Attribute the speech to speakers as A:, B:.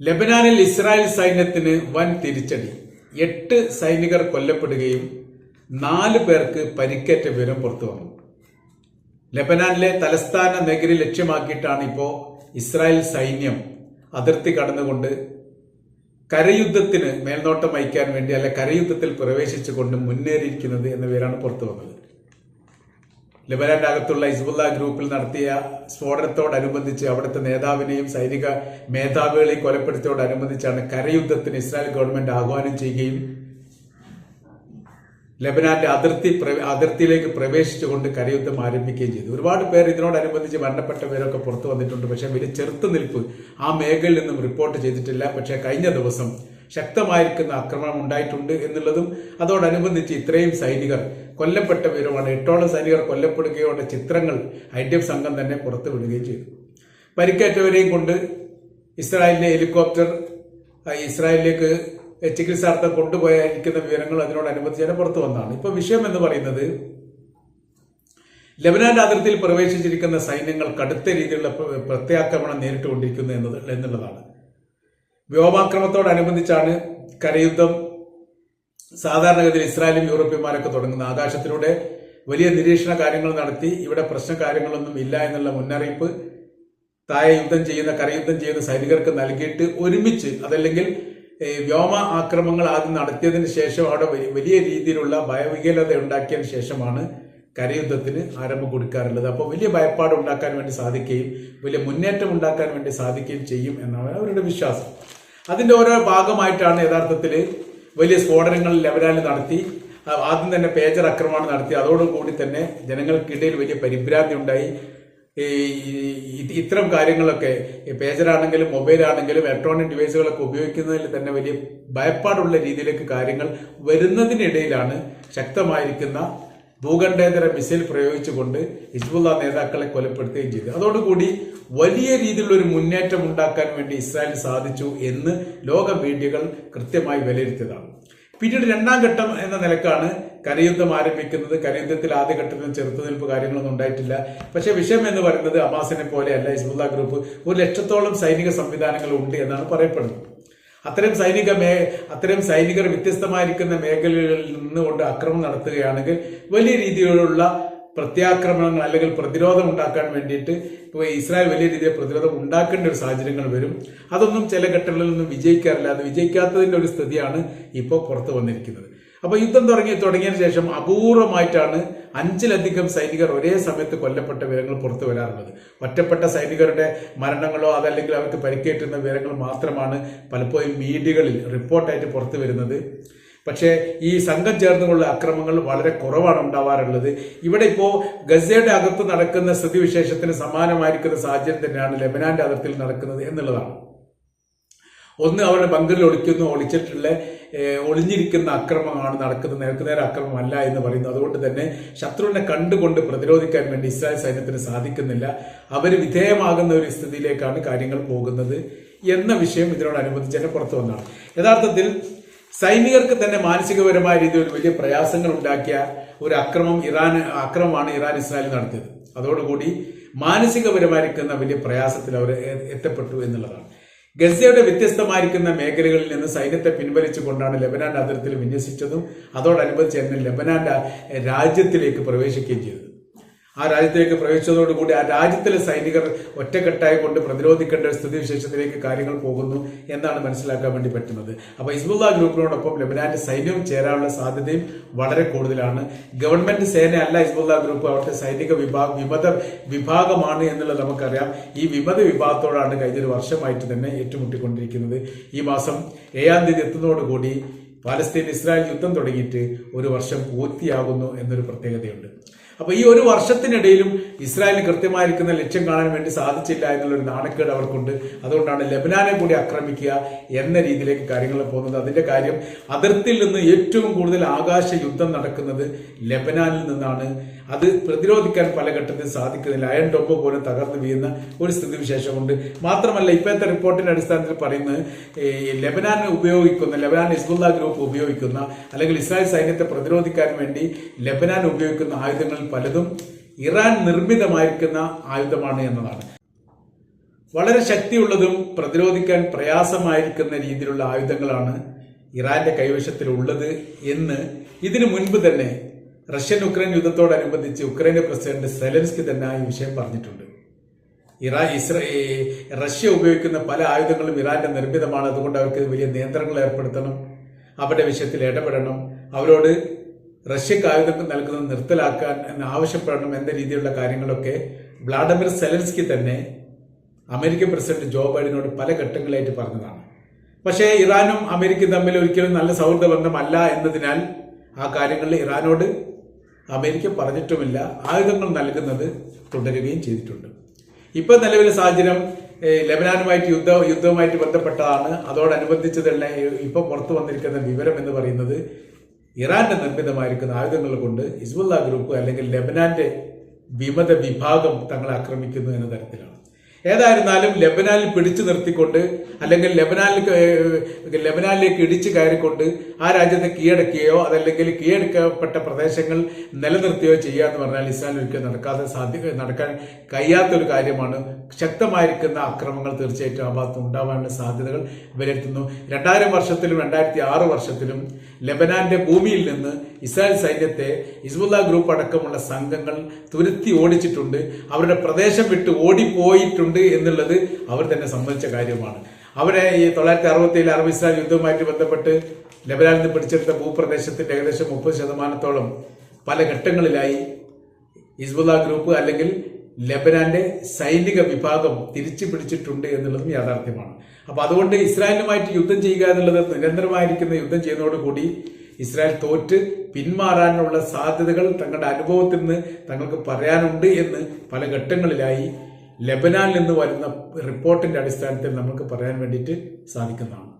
A: ലബനാനിൽ Israel സൈന്യത്തിന് വൻ തിരിച്ചടി. എട്ട് സൈനികർ കൊല്ലപ്പെടുകയും നാല് പേർക്ക് പരിക്കേറ്റ വിവരം പുറത്തു വന്നു. ലബനാനിലെ തലസ്ഥാന നഗരി ലക്ഷ്യമാക്കിയിട്ടാണ് ഇപ്പോൾ ഇസ്രായേൽ സൈന്യം അതിർത്തി കടന്നുകൊണ്ട് കരയുദ്ധത്തിന് മേൽനോട്ടം വഹിക്കാൻ വേണ്ടി അല്ലെ കരയുദ്ധത്തിൽ പ്രവേശിച്ചുകൊണ്ട് മുന്നേറിയിരിക്കുന്നത് എന്ന പേരാണ് പുറത്തു വന്നത്. ലബനാന്റെ അകത്തുള്ള ഹിസ്ബുല്ല ഗ്രൂപ്പിൽ നടത്തിയ സ്ഫോടനത്തോടനുബന്ധിച്ച് അവിടുത്തെ നേതാവിനെയും സൈനിക മേധാവികളെയും കൊലപ്പെടുത്തിയോടനുബന്ധിച്ചാണ് കരയുദ്ധത്തിന് ഇസ്രായേൽ ഗവൺമെന്റ് ആഹ്വാനം ചെയ്യുകയും ലബനാന്റെ അതിർത്തി അതിർത്തിയിലേക്ക് പ്രവേശിച്ചുകൊണ്ട് കരയുദ്ധം ആരംഭിക്കുകയും ചെയ്തു. ഒരുപാട് പേർ ഇതിനോടനുബന്ധിച്ച് മരണപ്പെട്ടവരൊക്കെ പുറത്തു വന്നിട്ടുണ്ട്. പക്ഷേ വലിയ ചെറുത്തുനിൽപ്പ് ആ മേഖലയിൽ നിന്നും റിപ്പോർട്ട് ചെയ്തിട്ടില്ല. പക്ഷേ കഴിഞ്ഞ ദിവസം ശക്തമായിരിക്കുന്ന ആക്രമണം ഉണ്ടായിട്ടുണ്ട് എന്നുള്ളതും അതോടനുബന്ധിച്ച് ഇത്രയും സൈനികർ കൊല്ലപ്പെട്ടവരുമാണ്. എട്ടോളം സൈനികർ കൊല്ലപ്പെടുകയോടെ ചിത്രങ്ങൾ ഐ ഡി എഫ് സംഘം തന്നെ പുറത്തു വിടുകയും ചെയ്തു. പരിക്കേറ്റവരെയും കൊണ്ട് ഇസ്രായേലിലെ ഹെലികോപ്റ്റർ ഇസ്രായേലിലേക്ക് ചികിത്സാർത്ഥം കൊണ്ടുപോയിരിക്കുന്ന വിവരങ്ങൾ അതിനോടനുബന്ധിച്ച് തന്നെ പുറത്തു വന്നതാണ്. ഇപ്പൊ വിഷയം എന്ന് പറയുന്നത് ലബനാന്റെ അതിർത്തിയിൽ പ്രവേശിച്ചിരിക്കുന്ന സൈന്യങ്ങൾ കടുത്ത രീതിയിലുള്ള പ്രത്യാക്രമണം നേരിട്ടുകൊണ്ടിരിക്കുന്നു എന്നുള്ളതാണ്. വ്യോമാക്രമണത്തോടനുബന്ധിച്ചാണ് കരയുദ്ധം. സാധാരണഗതിയിൽ ഇസ്രായേലും യൂറോപ്യന്മാരൊക്കെ തുടങ്ങുന്നത് ആകാശത്തിലൂടെ വലിയ നിരീക്ഷണ കാര്യങ്ങൾ നടത്തി. ഇവിടെ പ്രശ്ന കാര്യങ്ങളൊന്നും ഇല്ല എന്നുള്ള മുന്നറിയിപ്പ് തായ യുദ്ധം ചെയ്യുന്ന കരയുദ്ധം ചെയ്യുന്ന സൈനികർക്ക് നൽകിയിട്ട് ഒരുമിച്ച് അതല്ലെങ്കിൽ വ്യോമ ആക്രമങ്ങൾ ആദ്യം നടത്തിയതിന് ശേഷം അവിടെ വലിയ രീതിയിലുള്ള ഭയവികലത ഉണ്ടാക്കിയതിന് ശേഷമാണ് കരയുദ്ധത്തിന് ആരംഭം കൊടുക്കാറുള്ളത്. അപ്പോൾ വലിയ ഭയപ്പാട് ഉണ്ടാക്കാൻ വേണ്ടി സാധിക്കുകയും വലിയ മുന്നേറ്റം ഉണ്ടാക്കാൻ വേണ്ടി സാധിക്കുകയും ചെയ്യും എന്നാണ് അവരുടെ വിശ്വാസം. അതിന്റെ ഓരോ ഭാഗമായിട്ടാണ് യഥാർത്ഥത്തിൽ വലിയ സ്ഫോടനങ്ങൾ ലെബനാനിൽ നടത്തി. ആദ്യം തന്നെ പേജർ ആക്രമണം നടത്തി അതോടുകൂടി തന്നെ ജനങ്ങൾക്കിടയിൽ വലിയ പരിഭ്രാന്തി ഉണ്ടായി. ഇത്തരം കാര്യങ്ങളൊക്കെ പേജറാണെങ്കിലും മൊബൈലാണെങ്കിലും ഇലക്ട്രോണിക് ഡിവൈസുകളൊക്കെ ഉപയോഗിക്കുന്നതിൽ തന്നെ വലിയ ഭയപ്പാടുള്ള രീതിയിലേക്ക് കാര്യങ്ങൾ വരുന്നതിനിടയിലാണ് ശക്തമായിരിക്കുന്ന ഭൂഖണ്ഡേതര മിസൈൽ പ്രയോഗിച്ചുകൊണ്ട് ഹിസ്ബുള്ള നേതാക്കളെ കൊലപ്പെടുത്തുകയും ചെയ്തു. അതോടുകൂടി വലിയ രീതിയിലുള്ള ഒരു മുന്നേറ്റം ഉണ്ടാക്കാൻ വേണ്ടി ഇസ്രായേലിന് സാധിച്ചു എന്ന് ലോക മീഡിയകൾ കൃത്യമായി വിലയിരുത്തിയതാണ്. പിന്നീട് രണ്ടാം ഘട്ടം എന്ന നിലക്കാണ് കരയുദ്ധം ആരംഭിക്കുന്നത്. കരയുദ്ധത്തിൽ ആദ്യഘട്ടത്തിൽ ചെറുത്തുനിൽപ്പ് കാര്യങ്ങളൊന്നും ഉണ്ടായിട്ടില്ല. പക്ഷെ വിഷയം എന്ന് പറയുന്നത് അമാസിനെ പോലെയല്ല ഹിസ്ബുല്ല ഗ്രൂപ്പ്. ഒരു ലക്ഷത്തോളം സൈനിക സംവിധാനങ്ങൾ ഉണ്ട് എന്നാണ് പറയപ്പെടുന്നത്. അത്തരം സൈനിക മേ അത്തരം സൈനികർ വ്യത്യസ്തമായിരിക്കുന്ന മേഖലകളിൽ നിന്നുകൊണ്ട് ആക്രമണം നടത്തുകയാണെങ്കിൽ വലിയ രീതിയിലുള്ള പ്രത്യാക്രമണങ്ങൾ അല്ലെങ്കിൽ പ്രതിരോധം ഉണ്ടാക്കാൻ വേണ്ടിയിട്ട് ഇപ്പോൾ ഇസ്രായേൽ വലിയ രീതിയിൽ പ്രതിരോധം ഉണ്ടാക്കേണ്ട ഒരു സാഹചര്യങ്ങൾ വരും. അതൊന്നും ചില ഘട്ടങ്ങളിൽ നിന്നും വിജയിക്കാറില്ല. അത് വിജയിക്കാത്തതിന്റെ ഒരു സ്ഥിതിയാണ് ഇപ്പോൾ പുറത്തു വന്നിരിക്കുന്നത്. അപ്പോൾ യുദ്ധം തുടങ്ങി തുടങ്ങിയതിനു ശേഷം അപൂർവമായിട്ടാണ് അഞ്ചിലധികം സൈനികർ ഒരേ സമയത്ത് കൊല്ലപ്പെട്ട വിവരങ്ങൾ പുറത്തു വരാറുള്ളത്. ഒറ്റപ്പെട്ട സൈനികരുടെ മരണങ്ങളോ അതല്ലെങ്കിൽ അവർക്ക് പരിക്കേറ്റുന്ന വിവരങ്ങൾ മാത്രമാണ് പലപ്പോഴും മീഡിയകളിൽ റിപ്പോർട്ടായിട്ട് പുറത്തു വരുന്നത്. പക്ഷേ ഈ സംഘം ചേർന്നുള്ള അക്രമങ്ങൾ വളരെ കുറവാണ് ഉണ്ടാവാറുള്ളത്. ഇവിടെ ഇപ്പോൾ ഗസയുടെ അകത്ത് നടക്കുന്ന സ്ഥിതിവിശേഷത്തിന് സമാനമായിരിക്കുന്ന സാഹചര്യം തന്നെയാണ് ലെബനാന്റെ അതിർത്തിയിൽ നടക്കുന്നത് എന്നുള്ളതാണ്. ഒന്ന് അവരുടെ ബങ്കറിൽ ഒളിക്കുന്നു ഒളിച്ചിട്ടുള്ള ഒളിഞ്ഞിരിക്കുന്ന അക്രമമാണ് നടക്കുന്നത്. നേർക്ക് നേരെ അക്രമമല്ല എന്ന് പറയുന്നു. അതുകൊണ്ട് തന്നെ ശത്രുവിനെ കണ്ടുകൊണ്ട് പ്രതിരോധിക്കാൻ വേണ്ടി ഇസ്രായേൽ സൈന്യത്തിന് സാധിക്കുന്നില്ല. അവർ വിധേയമാകുന്ന ഒരു സ്ഥിതിയിലേക്കാണ് കാര്യങ്ങൾ പോകുന്നത് എന്ന വിഷയം ഇതിനോടനുബന്ധിച്ച് തന്നെ പുറത്തു വന്നതാണ്. യഥാർത്ഥത്തിൽ സൈനികർക്ക് തന്നെ മാനസികപരമായ രീതിയിൽ വലിയ പ്രയാസങ്ങൾ ഉണ്ടാക്കിയ ഒരു അക്രമം ഇറാൻ അക്രമമാണ് ഇറാൻ ഇസ്രായേൽ നടത്തിയത്. അതോടുകൂടി മാനസികപരമായിരിക്കുന്ന വലിയ പ്രയാസത്തിൽ അവർ എത്തപ്പെട്ടു എന്നുള്ളതാണ്. ഗസയുടെ വ്യത്യസ്തമായിരിക്കുന്ന മേഖലകളിൽ നിന്ന് സൈന്യത്തെ പിൻവലിച്ചുകൊണ്ടാണ് ലബനാന്റെ അതിർത്തിയിൽ വിന്യസിച്ചതും. അതോടനുബന്ധിച്ച് തന്നെ ലെബനാന്റെ രാജ്യത്തിലേക്ക് പ്രവേശിക്കുകയും ചെയ്തത് ആ രാജ്യത്തേക്ക് പ്രവേശിച്ചതോടുകൂടി ആ രാജ്യത്തിലെ സൈനികർ ഒറ്റക്കെട്ടായി കൊണ്ട് പ്രതിരോധിക്കേണ്ട ഒരു സ്ഥിതിവിശേഷത്തിലേക്ക് കാര്യങ്ങൾ പോകുന്നു എന്നാണ് മനസ്സിലാക്കാൻ വേണ്ടി പറ്റുന്നത്. അപ്പൊ ഹിസ്ബുല്ല ഗ്രൂപ്പിനോടൊപ്പം ലെബനാന്റെ സൈന്യവും ചേരാനുള്ള സാധ്യതയും വളരെ കൂടുതലാണ്. ഗവൺമെന്റ് സേനയല്ല ഹിസ്ബുല്ല ഗ്രൂപ്പ് അവിടുത്തെ സൈനിക വിഭാഗ വിമത വിഭാഗമാണ് എന്നുള്ളത് നമുക്കറിയാം. ഈ വിമത വിഭാഗത്തോടാണ് കഴിഞ്ഞൊരു വർഷമായിട്ട് തന്നെ ഏറ്റുമുട്ടിക്കൊണ്ടിരിക്കുന്നത്. ഈ മാസം ഏഴാം തീയതി എത്തുന്നതോടുകൂടി പാലസ്തീൻ ഇസ്രായേൽ യുദ്ധം തുടങ്ങിയിട്ട് ഒരു വർഷം പൂർത്തിയാകുന്നു എന്നൊരു പ്രത്യേകതയുണ്ട്. അപ്പൊ ഈ ഒരു വർഷത്തിനിടയിലും ഇസ്രായേലിന് കൃത്യമായിരിക്കുന്ന ലക്ഷ്യം കാണാൻ വേണ്ടി സാധിച്ചില്ല എന്നുള്ളൊരു നാണക്കേട് അവർക്കുണ്ട്. അതുകൊണ്ടാണ് ലബനാനെ കൂടി ആക്രമിക്കുക എന്ന രീതിയിലേക്ക് കാര്യങ്ങൾ പോകുന്നത്. അതിന്റെ കാര്യം അതിർത്തിയിൽ നിന്ന് ഏറ്റവും കൂടുതൽ ആകാശ യുദ്ധം നടക്കുന്നത് ലബനാനിൽ നിന്നാണ്. അത് പ്രതിരോധിക്കാൻ പല ഘട്ടത്തിൽ സാധിക്കുന്നില്ല. അയൺ ടോപ്പ് പോലും തകർന്നു വീഴുന്ന ഒരു സ്ഥിതിവിശേഷമുണ്ട്. മാത്രമല്ല ഇപ്പോഴത്തെ റിപ്പോർട്ടിന്റെ അടിസ്ഥാനത്തിൽ പറയുന്നത് ലബനാൻ ഉപയോഗിക്കുന്ന ലബനാൻ ഇസ്ബുല്ല ഗ്രൂപ്പ് ഉപയോഗിക്കുന്ന അല്ലെങ്കിൽ ഇസ്രായേൽ സൈന്യത്തെ പ്രതിരോധിക്കാൻ വേണ്ടി ലബനാൻ ഉപയോഗിക്കുന്ന ആയുധങ്ങളിൽ പലതും ഇറാൻ നിർമ്മിതമായിരിക്കുന്ന ആയുധമാണ് എന്നതാണ്. വളരെ ശക്തിയുള്ളതും പ്രതിരോധിക്കാൻ പ്രയാസമായിരിക്കുന്ന രീതിയിലുള്ള ആയുധങ്ങളാണ് ഇറാന്റെ കൈവശത്തിലുള്ളത് എന്ന് ഇതിനു മുൻപ് തന്നെ റഷ്യൻ ഉക്രൈൻ യുദ്ധത്തോടനുബന്ധിച്ച് ഉക്രൈൻ പ്രസിഡന്റ് സെലൻസ്കി തന്നെ ഈ വിഷയം പറഞ്ഞിട്ടുണ്ട്. ഇറാൻ ഇസ്രേ റഷ്യ ഉപയോഗിക്കുന്ന പല ആയുധങ്ങളും ഇറാന്റെ നിർമ്മിതമാണ്. അതുകൊണ്ട് അവർക്ക് വലിയ നിയന്ത്രണങ്ങൾ ഏർപ്പെടുത്തണം. അവരുടെ വിഷയത്തിൽ ഇടപെടണം. അവരോട് റഷ്യക്ക് ആയുധങ്ങൾ നൽകുന്നത് നിർത്തലാക്കാൻ എന്ന് ആവശ്യപ്പെടണം എന്ന രീതിയിലുള്ള കാര്യങ്ങളൊക്കെ വ്ളാഡിമിർ സെലൻസ്കി തന്നെ അമേരിക്കൻ പ്രസിഡന്റ് ജോ ബൈഡനോട് പല ഘട്ടങ്ങളായിട്ട് പറഞ്ഞതാണ്. പക്ഷേ ഇറാനും അമേരിക്കയും തമ്മിൽ ഒരിക്കലും നല്ല സൗഹൃദ ബന്ധമല്ല എന്നതിനാൽ ആ കാര്യങ്ങളിൽ ഇറാനോട് അമേരിക്ക പറഞ്ഞിട്ടുമില്ല. ആയുധങ്ങൾ നൽകുന്നത് തുടരുകയും ചെയ്തിട്ടുണ്ട്. ഇപ്പൊ നിലവിലെ സാഹചര്യം ലബനാനുമായിട്ട് യുദ്ധ യുദ്ധവുമായിട്ട് ബന്ധപ്പെട്ടതാണ്. അതോടനുബന്ധിച്ച് തന്നെ ഇപ്പൊ പുറത്തു വന്നിരിക്കുന്ന വിവരം എന്ന് പറയുന്നത് ഇറാന്റെ നിർമ്മിതമായിരിക്കുന്ന ആയുധങ്ങൾ കൊണ്ട് ഹിസ്ബുല്ല ഗ്രൂപ്പ് അല്ലെങ്കിൽ ലെബനാന്റെ വിമത വിഭാഗം തങ്ങളെ ആക്രമിക്കുന്നു എന്ന തരത്തിലാണ്. ഏതായിരുന്നാലും ലെബനാനിൽ പിടിച്ചു നിർത്തിക്കൊണ്ട് അല്ലെങ്കിൽ ലെബനാനിൽ ലെബനാനിലേക്ക് ഇടിച്ചു കയറിക്കൊണ്ട് ആ രാജ്യത്തെ കീഴടക്കുകയോ അതല്ലെങ്കിൽ കീഴടക്കപ്പെട്ട പ്രദേശങ്ങൾ നിലനിർത്തുകയോ ചെയ്യുക എന്ന് പറഞ്ഞാൽ ഇസ്രായേൽ ഒരിക്കലും നടക്കാതെ സാധ്യ നടക്കാൻ കഴിയാത്തൊരു കാര്യമാണ്. ശക്തമായിരിക്കുന്ന അക്രമങ്ങൾ തീർച്ചയായിട്ടും ആ ഭാഗത്ത് ഉണ്ടാവാനുള്ള സാധ്യതകൾ വിലയിരുത്തുന്നു. രണ്ടായിരം വർഷത്തിലും രണ്ടായിരത്തി ആറ് വർഷത്തിലും ലെബനാന്റെ ഭൂമിയിൽ നിന്ന് ഇസ്രായേൽ സൈന്യത്തെ ഇസ്ബുല്ല ഗ്രൂപ്പ് അടക്കമുള്ള സംഘങ്ങൾ തുരുത്തി ഓടിച്ചിട്ടുണ്ട്. അവരുടെ പ്രദേശം വിട്ട് ഓടിപ്പോയിട്ടുണ്ട്. എന്നുള്ളത് അവർ തന്നെ സമ്മതിച്ച കാര്യമാണ്. അവരെ ഈ തൊള്ളായിരത്തി അറുപത്തി ഏഴ് അറബ് ഇസ്രായേൽ യുദ്ധവുമായിട്ട് ബന്ധപ്പെട്ട് ലബനാനിൽ നിന്ന് പിടിച്ചെടുത്ത ഭൂപ്രദേശത്തിന്റെ ഏകദേശം മുപ്പത് ശതമാനത്തോളം പല ഘട്ടങ്ങളിലായി ഹിസ്ബുല്ല ഗ്രൂപ്പ് അല്ലെങ്കിൽ ലബനാന്റെ സൈനിക വിഭാഗം തിരിച്ചു പിടിച്ചിട്ടുണ്ട് എന്നുള്ളതും യാഥാർത്ഥ്യമാണ്. അപ്പൊ അതുകൊണ്ട് ഇസ്രായേലുമായിട്ട് യുദ്ധം ചെയ്യുക എന്നുള്ളത് നിരന്തരമായിരിക്കുന്ന യുദ്ധം ചെയ്യുന്നതോടുകൂടി ഇസ്രായേൽ തോറ്റ് പിന്മാറാനുള്ള സാധ്യതകൾ തങ്ങളുടെ അനുഭവത്തിൽ നിന്ന് തങ്ങൾക്ക് പറയാനുണ്ട് എന്ന് പല ഘട്ടങ്ങളിലായി ലെബനാനിൽ നിന്ന് വരുന്ന റിപ്പോർട്ടിന്റെ അടിസ്ഥാനത്തിൽ നമുക്ക് പറയാൻ വേണ്ടിയിട്ട് സാധിക്കുന്നതാണ്.